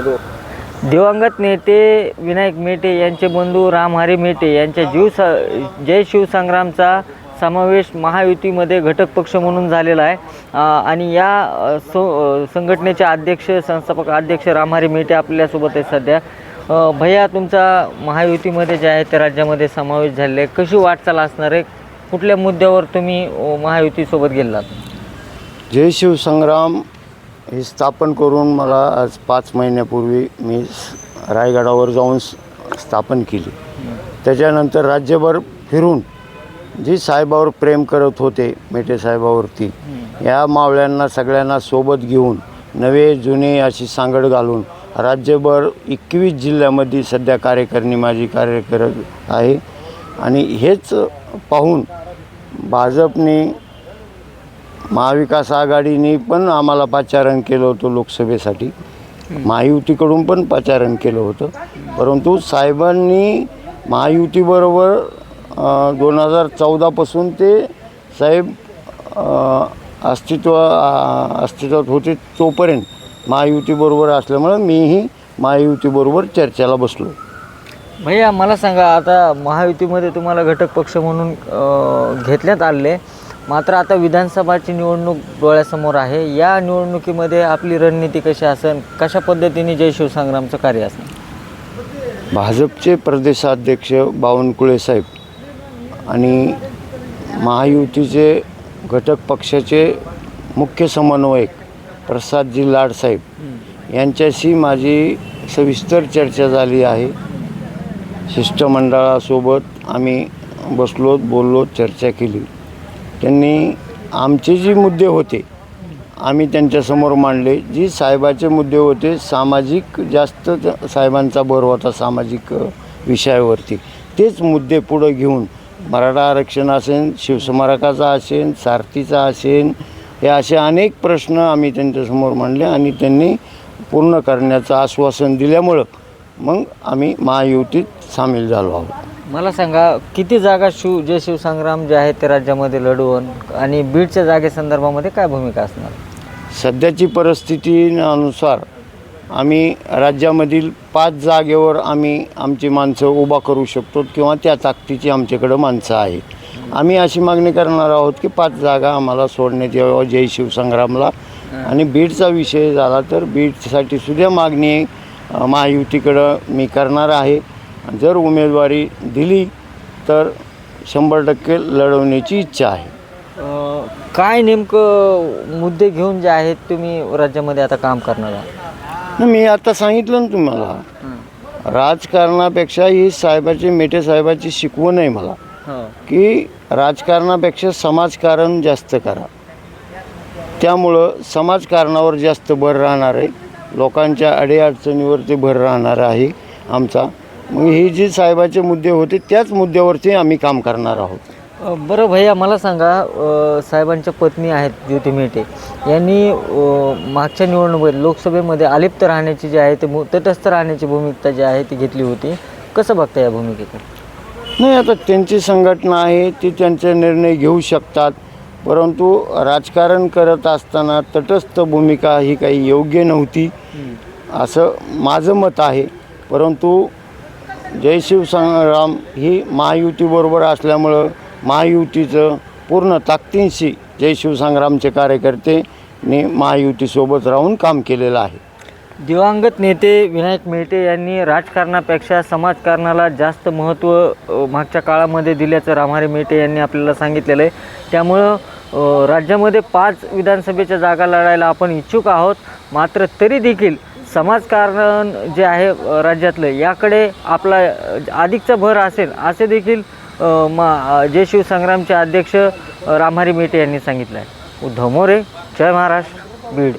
दिवंगत नेते विनायक मेटे यांचे बंधू रामहरी मेटे यांच्या जीव स जय शिवसंग्रामचा समावेश महायुतीमध्ये घटक पक्ष म्हणून झालेला आहे. आणि या सो संघटनेचे अध्यक्ष संस्थापक अध्यक्ष रामहरी मेटे आपल्यासोबत आहे सध्या. भैया तुमचा महायुतीमध्ये जे आहे ते राज्यामध्ये समावेश झालेला आहे. कशी वाटचाल असणार आहे? कुठल्या मुद्द्यावर तुम्ही महायुतीसोबत गेलात? जय शिवसंग्राम हे स्थापन करून मला आज पाच महिन्यापूर्वी मी रायगडावर जाऊन स्थापन केली. त्याच्यानंतर राज्यभर फिरून जी साहेबावर प्रेम करत होते मेटे साहेबावरती या मावळ्यांना सगळ्यांना सोबत घेऊन नवे जुने अशी सांगड घालून राज्यभर एकवीस जिल्ह्यामध्ये सध्या कार्यकारिणी माझी कार्य करत आहे. आणि हेच पाहून भाजपने महाविकास आघाडीने पण आम्हाला पाचारण केलं होतं लोकसभेसाठी. महायुतीकडून पण पाचारण केलं होतं. परंतु साहेबांनी महायुतीबरोबर दोन हजार चौदापासून ते साहेब अस्तित्व अस्तित्वात होते तोपर्यंत महायुतीबरोबर असल्यामुळं मीही महायुतीबरोबर चर्चेला बसलो. भैया मला सांगा आता महायुतीमध्ये तुम्हाला घटक पक्ष म्हणून घेतल्यात आले मात्र आता विधानसभाची निवडणूक डोळ्यासमोर आहे. या निवडणुकीमध्ये आपली रणनीती कशी असेल? कशा पद्धतीने जय शिवसंग्रामचं कार्य असेल भाजपचे प्रदेशाध्यक्ष बावनकुळे साहेब आणि महायुतीचे घटक पक्षाचे मुख्य समन्वयक प्रसादजी लाडसाहेब यांच्याशी माझी सविस्तर चर्चा झाली आहे. शिष्टमंडळासोबत आम्ही बसलो बोललो चर्चा केली. त्यांनी आमचे जे मुद्दे होते आम्ही त्यांच्यासमोर मांडले. जी साहेबाचे मुद्दे होते सामाजिक जास्त साहेबांचा भर होता सामाजिक विषयावरती. तेच मुद्दे पुढं घेऊन मराठा आरक्षण असेल शिवस्मारकाचा असेल सारथीचा असेल हे असे अनेक प्रश्न आम्ही त्यांच्यासमोर मांडले आणि त्यांनी पूर्ण करण्याचं आश्वासन दिल्यामुळं मग आम्ही महायुतीत सामील झालो आहोत. मला सांगा किती जागा शिव जय शिवसंग्राम जे आहे ते राज्यामध्ये लढवून आणि बीडच्या जागेसंदर्भामध्ये काय भूमिका असणार? सध्याची परिस्थितीनुसार आम्ही राज्यामधील पाच जागेवर आम्ही आमची माणसं उभा करू शकतो किंवा त्या ताकदीची आमच्याकडं माणसं आहेत. आम्ही अशी मागणी करणार आहोत की पाच जागा आम्हाला सोडण्यात याव्या जय शिवसंग्रामला. आणि बीडचा विषय झाला तर बीडसाठी सुद्धा मागणी महायुतीकडं मी करणार आहे. जर उमेदवारी दिली तर शंभर टक्के लढवण्याची इच्छा आहे. अ, काय नेमकं मुद्दे घेऊन जे आहेत तुम्ही राज्यामध्ये आता काम करणार? आहात न, मी आता सांगितलं ना तुम्हाला. राजकारणापेक्षा ही साहेबाची मेटे साहेबाची शिकवण आहे मला. हो. की राजकारणापेक्षा समाजकारण जास्त करा. त्यामुळं समाजकारणावर जास्त भर राहणार आहे. लोकांच्या अडीअडचणीवरती भर राहणार आहे आमचा. मग हे जे साहेबाचे मुद्दे होते त्याच मुद्द्यावरती आम्ही काम करणार आहोत. बरं भैया मला सांगा अ, साहेबांच्या पत्नी आहेत ज्योती मेटे. यांनी अ, मागच्या निवडणुकीत लोकसभेमध्ये अलिप्त राहण्याची जी आहे ते तटस्थ राहण्याची भूमिका जी आहे ती घेतली होती. कसं बघता या भूमिकेकडे नाही आता त्यांची संघटना आहे ती त्यांचे निर्णय घेऊ शकतात. परंतु राजकारण करत असताना तटस्थ भूमिका ही काही योग्य नव्हती असं माझं मत आहे. परंतु जय शिवसंग्राम ही महायुतीबरोबर असल्यामुळं महायुतीचं पूर्ण ताकदींशी जय शिवसंग्रामचे कार्यकर्ते ने महायुतीसोबत राहून काम केलेलं आहे. दिवंगत नेते विनायक मेटे यांनी राजकारणापेक्षा समाजकारणाला जास्त महत्त्व मागच्या काळामध्ये दिल्याचं रामहारी मेटे यांनी आपल्याला सांगितलेलं आहे. त्यामुळं राज्यामध्ये पाच विधानसभेच्या जागा लढायला आपण इच्छुक आहोत. मात्र तरी देखील समाजकारण जे आहे राज्यातलं याकडे आपला अधिकचा भर असेल असे देखील मा जय शिवसंग्रामचे अध्यक्ष रामहरी रामहारी मेटे यांनी सांगितलं आहे उद्धव मोरे जय महाराष्ट्र बीड.